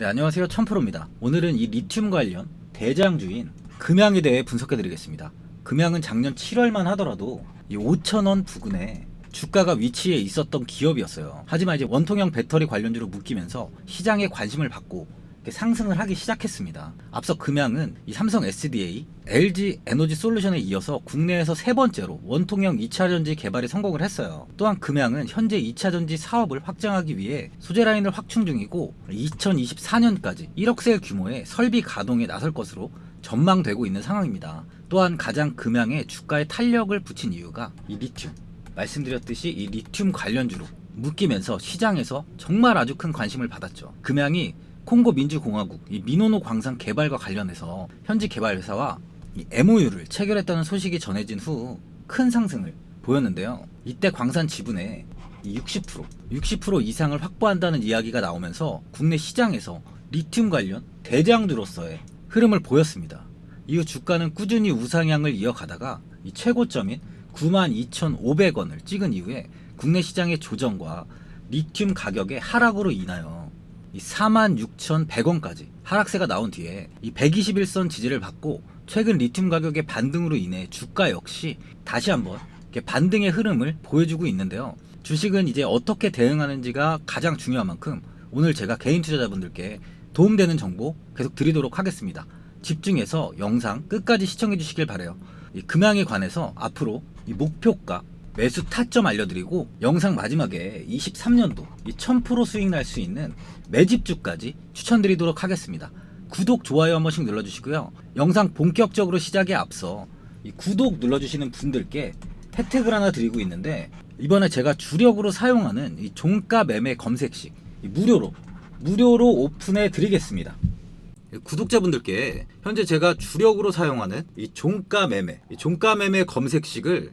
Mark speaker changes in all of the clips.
Speaker 1: 네, 안녕하세요. 천프로입니다. 오늘은 이 리튬 관련 대장주인 금양에 대해 분석해 드리겠습니다. 금양은 작년 7월만 하더라도 이 5천원 부근에 주가가 위치해 있었던 기업이었어요. 하지만 이제 원통형 배터리 관련주로 묶이면서 시장에 관심을 받고 상승을 하기 시작했습니다. 앞서 금양은 이 삼성 SDA, LG 에너지 솔루션에 이어서 국내에서 세 번째로 원통형 2차 전지 개발에 성공을 했어요. 또한 금양은 현재 2차 전지 사업을 확장하기 위해 소재 라인을 확충 중이고 2024년까지 1억 셀 규모의 설비 가동에 나설 것으로 전망되고 있는 상황입니다. 또한 가장 금양에 주가에 탄력을 붙인 이유가 이 리튬. 말씀드렸듯이 이 리튬 관련주로 묶이면서 시장에서 정말 아주 큰 관심을 받았죠. 금양이 콩고 민주공화국 이 미노노 광산 개발과 관련해서 현지 개발 회사와 이 MOU를 체결했다는 소식이 전해진 후 큰 상승을 보였는데요. 이때 광산 지분의 이60% 60% 이상을 확보한다는 이야기가 나오면서 국내 시장에서 리튬 관련 대장주로서의 흐름을 보였습니다. 이후 주가는 꾸준히 우상향을 이어가다가 이 최고점인 92,500원을 찍은 이후에 국내 시장의 조정과 리튬 가격의 하락으로 인하여 이 46,100원까지 하락세가 나온 뒤에 이 121선 지지를 받고 최근 리튬 가격의 반등으로 인해 주가 역시 다시 한번 반등의 흐름을 보여주고 있는데요. 주식은 이제 어떻게 대응하는지가 가장 중요한 만큼 오늘 제가 개인 투자자분들께 도움되는 정보 계속 드리도록 하겠습니다. 집중해서 영상 끝까지 시청해 주시길 바래요. 이 금양에 관해서 앞으로 이 목표가 매수 타점 알려드리고 영상 마지막에 23년도 이1000% 수익 날 수 있는 매집주까지 추천드리도록 하겠습니다. 구독, 좋아요 한 번씩 눌러주시고요. 영상 본격적으로 시작에 앞서 이 구독 눌러주시는 분들께 혜택을 하나 드리고 있는데 이번에 제가 주력으로 사용하는 이 종가 매매 검색식 이 무료로 무료로 오픈해 드리겠습니다. 구독자분들께 현재 제가 주력으로 사용하는 이 종가 매매, 이 종가 매매 검색식을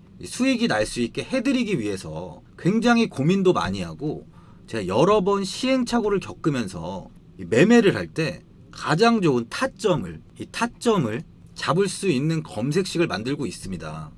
Speaker 1: 이 수익이 날 수 있게 해드리기 위해서 굉장히 고민도 많이 하고 제가 여러 번 시행착오를 겪으면서 이 매매를 할 때 가장 좋은 타점을 이 타점을 잡을 수 있는 검색식을 만들고 있습니다.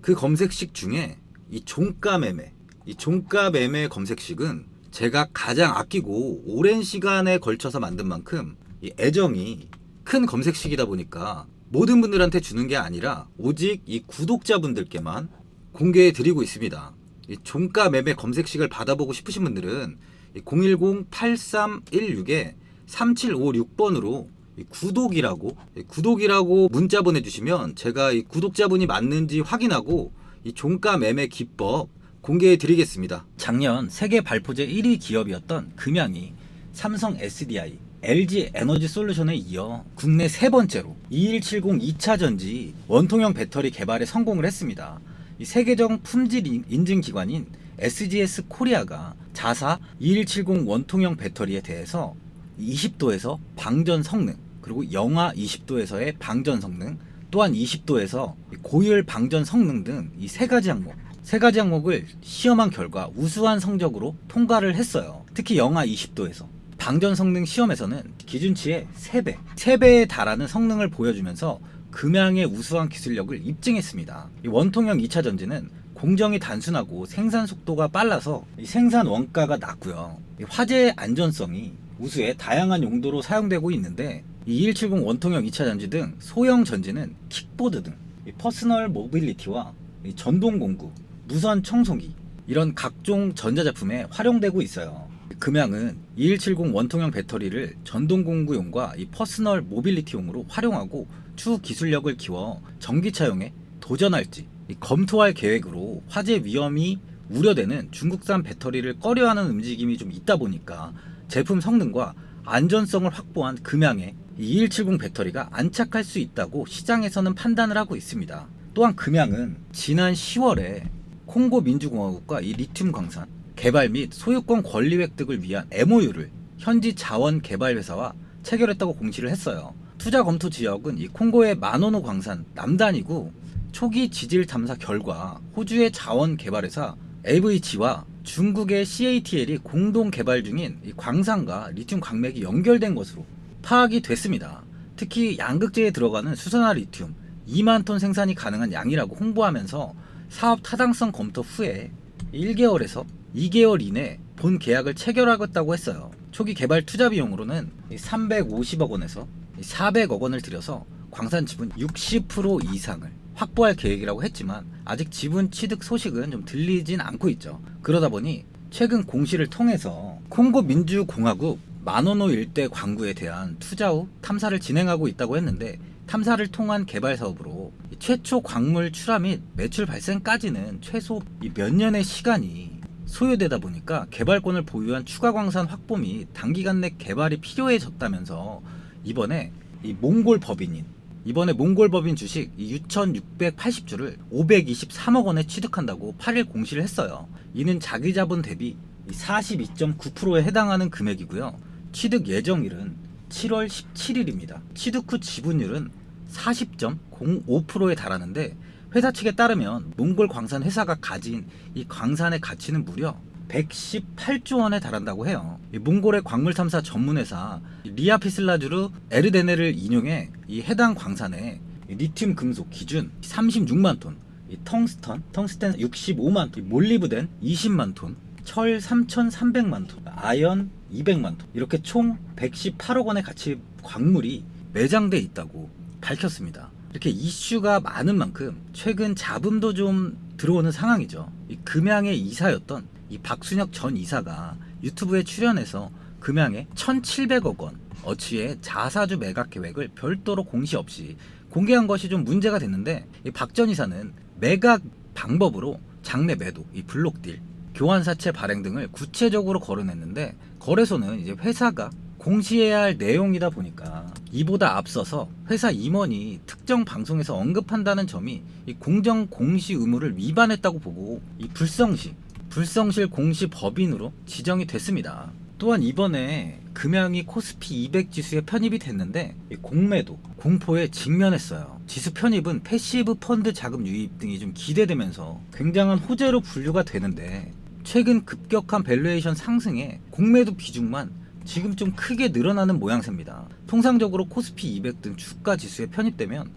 Speaker 1: 그 검색식 중에 이 종가 매매, 이 종가 매매 검색식은 제가 가장 아끼고 오랜 시간에 걸쳐서 만든 만큼 이 애정이 큰 검색식이다 보니까 모든 분들한테 주는 게 아니라 오직 이 구독자분들께만 공개해 드리고 있습니다. 이 종가 매매 검색식을 받아보고 싶으신 분들은 010-8316에 3756번으로 구독이라고 구독이라고 문자 보내주시면 제가 이 구독자분이 맞는지 확인하고 이 종가 매매 기법 공개해 드리겠습니다. 작년 세계 발포제 1위 기업이었던 금양이 삼성 SDI, LG 에너지 솔루션에 이어 국내 세 번째로 2170 2차 전지 원통형 배터리 개발에 성공을 했습니다. 이 세계적 품질 인- 인증 기관인 SGS 코리아가 자사 2170 원통형 배터리에 대해서 20도에서 방전 성능 그리고 영하 20도에서의 방전 성능, 또한 20도에서 고율 방전 성능 등 이 세 가지 항목, 세 가지 항목을 시험한 결과 우수한 성적으로 통과를 했어요. 특히 영하 20도에서 방전 성능 시험에서는 기준치의 3배, 3배에 달하는 성능을 보여주면서 금양의 우수한 기술력을 입증했습니다. 이 원통형 2차 전지는 공정이 단순하고 생산 속도가 빨라서 이 생산 원가가 낮고요. 이 화재 안전성이 우수해 다양한 용도로 사용되고 있는데 이2170 원통형 2차 전지 등 소형 전지는 킥보드 등이 퍼스널 모빌리티와 이 전동 공구, 무선 청소기 이런 각종 전자제품에 활용되고 있어요. 금양은 2170 원통형 배터리를 전동 공구용과 이 퍼스널 모빌리티용으로 활용하고 추후 기술력을 키워 전기차용에 도전할지 이 검토할 계획으로 화재 위험이 우려되는 중국산 배터리를 꺼려하는 움직임이 좀 있다 보니까 제품 성능과 안전성을 확보한 금양에 이2170 배터리가 안착할 수 있다고 시장에서는 판단을 하고 있습니다. 또한 금양은 지난 10월에 콩고 민주공화국과 이 리튬 광산 개발 및 소유권 권리 획득을 위한 MOU를 현지 자원 개발 회사와 체결했다고 공시를 했어요. 투자 검토 지역은 이 콩고의 마노노 광산 남단이고 초기 지질 탐사 결과 호주의 자원 개발회사 AVG와 중국의 CATL이 공동 개발 중인 이 광산과 리튬 광맥이 연결된 것으로 파악이 됐습니다. 특히 양극재에 들어가는 수산화 리튬 2만 톤 생산이 가능한 양이라고 홍보하면서 사업 타당성 검토 후에 1개월에서 2개월 이내 본 계약을 체결하겠다고 했어요. 초기 개발 투자 비용으로는 350억 원에서 400억 원을 들여서 광산 지분 60% 이상을 확보할 계획이라고 했지만 아직 지분 취득 소식은 좀 들리진 않고 있죠. 그러다 보니 최근 공시를 통해서 콩고 민주공화국 마노노 일대 광구에 대한 투자 후 탐사를 진행하고 있다고 했는데 탐사를 통한 개발 사업으로 최초 광물 출하 및 매출 발생까지는 최소 이몇 년의 시간이 소요되다 보니까 개발권을 보유한 추가 광산 확보 및 단기간 내 개발이 필요해졌다면서 이번에 이 몽골 법인인 이번에 몽골 법인 주식 6,680주를 523억 원에 취득한다고 8일 공시를 했어요. 이는 자기 자본 대비 42.9%에 해당하는 금액이고요. 취득 예정일은 7월 17일입니다. 취득 후 지분율은 40.05%에 달하는데 회사 측에 따르면 몽골 광산 회사가 가진 이 광산의 가치는 무려 118조 원에 달한다고 해요. 이 몽골의 광물 탐사 전문 회사 리아 피슬라주르 에르데네를 인용해 이 해당 광산에 이 리튬 금속 기준 36만 톤, 이 텅스턴, 텅스텐 65만 톤, 이 몰리브덴 20만 톤, 철 3,300만 톤, 아연 200만 톤 이렇게 총 118억 원의 가치 광물이 매장돼 있다고 밝혔습니다. 이렇게 이슈가 많은 만큼 최근 잡음도 좀 들어오는 상황이죠. 이 금양의 이사였던 이 박순혁 전 이사가 유튜브에 출연해서 금양에 1,700억 원 어치의 자사주 매각 계획을 별도로 공시 없이 공개한 것이 좀 문제가 됐는데 이박전 이사는 매각 방법으로 장내 매도, 이 블록딜, 교환 사채 발행 등을 구체적으로 거론했는데 거래소는 이제 회사가 공시해야 할 내용이다 보니까 이보다 앞서서 회사 임원이 특정 방송에서 언급한다는 점이 이 공정 공시 의무를 위반했다고 보고 이 불성시 불성실 공시 법인으로 지정이 됐습니다. 또한 이번에 금양이 코스피 200 지수에 편입이 됐는데 이 공매도 공포에 직면했어요. 지수 편입은 패시브 펀드 자금 유입 등이 좀 기대되면서 굉장한 호재로 분류가 되는데 최근 급격한 밸류에이션 상승에 공매도 비중만 지금 좀 크게 늘어나는 모양새입니다. 통상적으로 코스피 200 등 주가 지수에 편입되면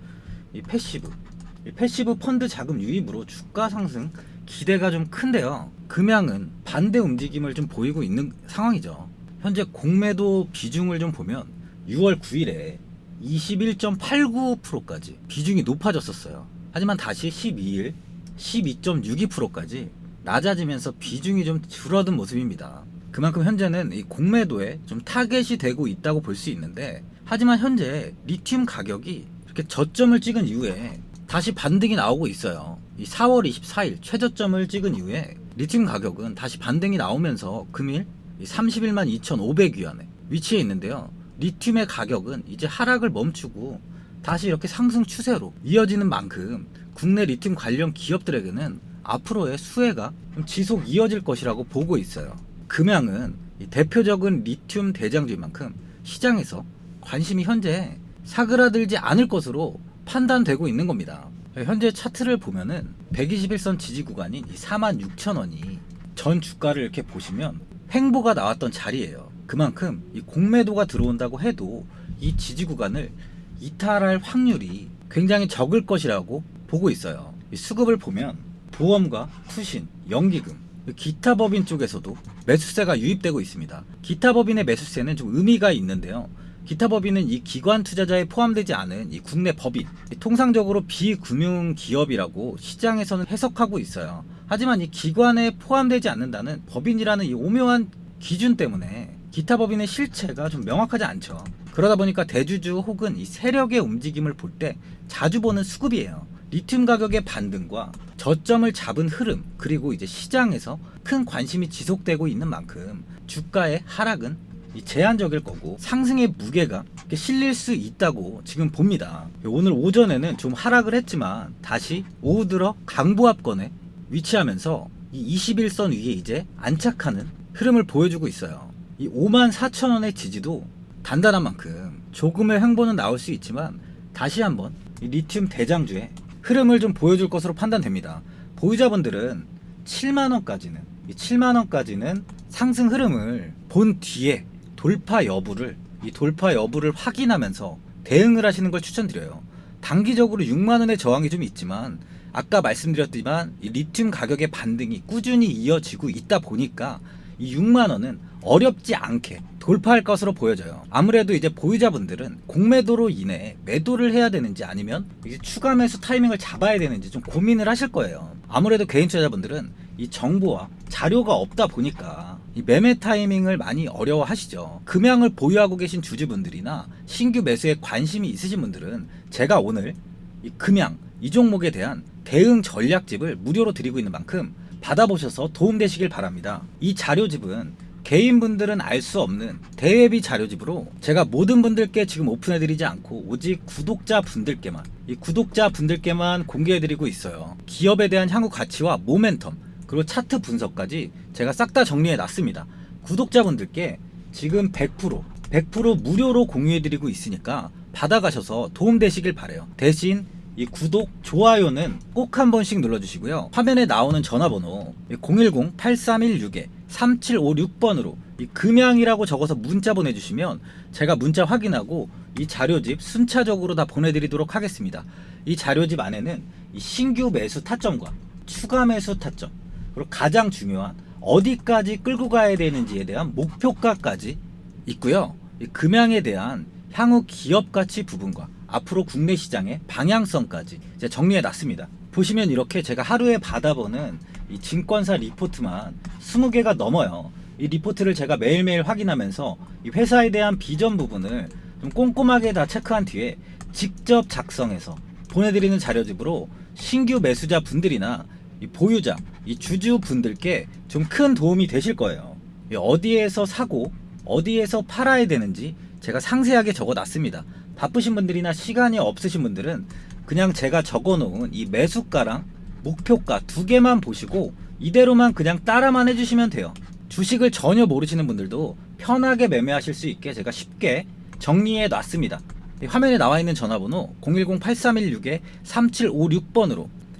Speaker 1: 이 패시브, 이 패시브 펀드 자금 유입으로 주가 상승 기대가 좀 큰데요. 금양은 반대 움직임을 좀 보이고 있는 상황이죠. 현재 공매도 비중을 좀 보면 6월 9일에 21.89%까지 비중이 높아졌었어요. 하지만 다시 12일 12.62%까지 낮아지면서 비중이 좀 줄어든 모습입니다. 그만큼 현재는 이 공매도에 좀 타겟이 되고 있다고 볼 수 있는데 하지만 현재 리튬 가격이 이렇게 저점을 찍은 이후에 다시 반등이 나오고 있어요. 이 4월 24일 최저점을 찍은 이후에 리튬 가격은 다시 반등이 나오면서 금일 31만 2,500위안에 위치해 있는데요. 리튬의 가격은 이제 하락을 멈추고 다시 이렇게 상승 추세로 이어지는 만큼 국내 리튬 관련 기업들에게는 앞으로의 수혜가 좀 지속 이어질 것이라고 보고 있어요. 금양은 이 대표적인 리튬 대장주인 만큼 시장에서 관심이 현재 사그라들지 않을 것으로 판단되고 있는 겁니다. 현재 차트를 보면은 121선 지지 구간인 46,000원이 전 주가를 이렇게 보시면 횡보가 나왔던 자리예요. 그만큼 이 공매도가 들어온다고 해도 이 지지 구간을 이탈할 확률이 굉장히 적을 것이라고 보고 있어요. 이 수급을 보면 보험과 투신, 연기금, 기타 법인 쪽에서도 매수세가 유입되고 있습니다. 기타 법인의 매수세는 좀 의미가 있는데요. 기타 법인은 이 기관 투자자에 포함되지 않은 이 국내 법인, 통상적으로 비금융 기업이라고 시장에서는 해석하고 있어요. 하지만 이 기관에 포함되지 않는다는 법인이라는 이 오묘한 기준 때문에 기타 법인의 실체가 좀 명확하지 않죠. 그러다 보니까 대주주 혹은 이 세력의 움직임을 볼 때 자주 보는 수급이에요. 리튬 가격의 반등과 저점을 잡은 흐름 그리고 이제 시장에서 큰 관심이 지속되고 있는 만큼 주가의 하락은 이 제한적일 거고 상승의 무게가 실릴 수 있다고 지금 봅니다. 오늘 오전에는 좀 하락을 했지만 다시 오후 들어 강보합권에 위치하면서 이 21선 위에 이제 안착하는 흐름을 보여주고 있어요. 이 5만 4천 원의 지지도 단단한 만큼 조금의 횡보는 나올 수 있지만 다시 한번 이 리튬 대장주의 흐름을 좀 보여줄 것으로 판단됩니다. 보유자분들은 7만 원까지는 이 7만 원까지는 상승 흐름을 본 뒤에 돌파 여부를 이 돌파 여부를 확인하면서 대응을 하시는 걸 추천드려요. 단기적으로 6만 원의 저항이 좀 있지만 아까 말씀드렸지만 이 리튬 가격의 반등이 꾸준히 이어지고 있다 보니까 이 6만 원은 어렵지 않게 돌파할 것으로 보여져요. 아무래도 이제 보유자분들은 공매도로 인해 매도를 해야 되는지 아니면 이제 추가 매수 타이밍을 잡아야 되는지 좀 고민을 하실 거예요. 아무래도 개인 투자자분들은 이 정보와 자료가 없다 보니까 이 매매 타이밍을 많이 어려워하시죠. 금양을 보유하고 계신 주주분들이나 신규 매수에 관심이 있으신 분들은 제가 오늘 이 금양 이 종목에 대한 대응 전략집을 무료로 드리고 있는 만큼 받아보셔서 도움되시길 바랍니다. 이 자료집은 개인분들은 알 수 없는 대외비 자료집으로 제가 모든 분들께 지금 오픈해드리지 않고 오직 구독자분들께만 이 구독자분들께만 공개해드리고 있어요. 기업에 대한 향후 가치와 모멘텀 그리고 차트 분석까지 제가 싹 다 정리해 놨습니다. 구독자분들께 지금 100% 100% 무료로 공유해 드리고 있으니까 받아가셔서 도움 되시길 바래요. 대신 이 구독, 좋아요는 꼭 한 번씩 눌러주시고요. 화면에 나오는 전화번호 010-8316-3756번으로 이 금양이라고 적어서 문자 보내주시면 제가 문자 확인하고 이 자료집 순차적으로 다 보내드리도록 하겠습니다. 이 자료집 안에는 이 신규 매수 타점과 추가 매수 타점 그리고 가장 중요한 어디까지 끌고 가야 되는지에 대한 목표가까지 있고요. 이 금양에 대한 향후 기업 가치 부분과 앞으로 국내 시장의 방향성까지 정리해 놨습니다. 보시면 이렇게 제가 하루에 받아보는 이 증권사 리포트만 20개가 넘어요. 이 리포트를 제가 매일매일 확인하면서 이 회사에 대한 비전 부분을 좀 꼼꼼하게 다 체크한 뒤에 직접 작성해서 보내드리는 자료집으로 신규 매수자 분들이나 이 보유자, 이 주주 분들께 좀 큰 도움이 되실 거예요. 이 어디에서 사고 어디에서 팔아야 되는지 제가 상세하게 적어 놨습니다. 바쁘신 분들이나 시간이 없으신 분들은 그냥 제가 적어 놓은 이 매수가랑 목표가 두 개만 보시고 이대로만 그냥 따라만 해주시면 돼요. 주식을 전혀 모르시는 분들도 편하게 매매하실 수 있게 제가 쉽게 정리해 놨습니다. 이 화면에 나와 있는 전화번호 010-8316-3756번으로 이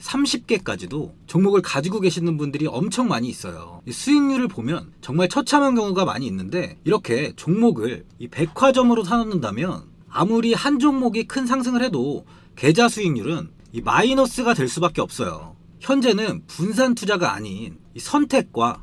Speaker 1: 30개까지도 종목을 가지고 계시는 분들이 엄청 많이 있어요. 이 수익률을 보면 정말 처참한 경우가 많이 있는데 이렇게 종목을 이 백화점으로 사놓는다면 아무리 한 종목이 큰 상승을 해도 계좌 수익률은 이 마이너스가 될 수밖에 없어요. 현재는 분산 투자가 아닌 이 선택과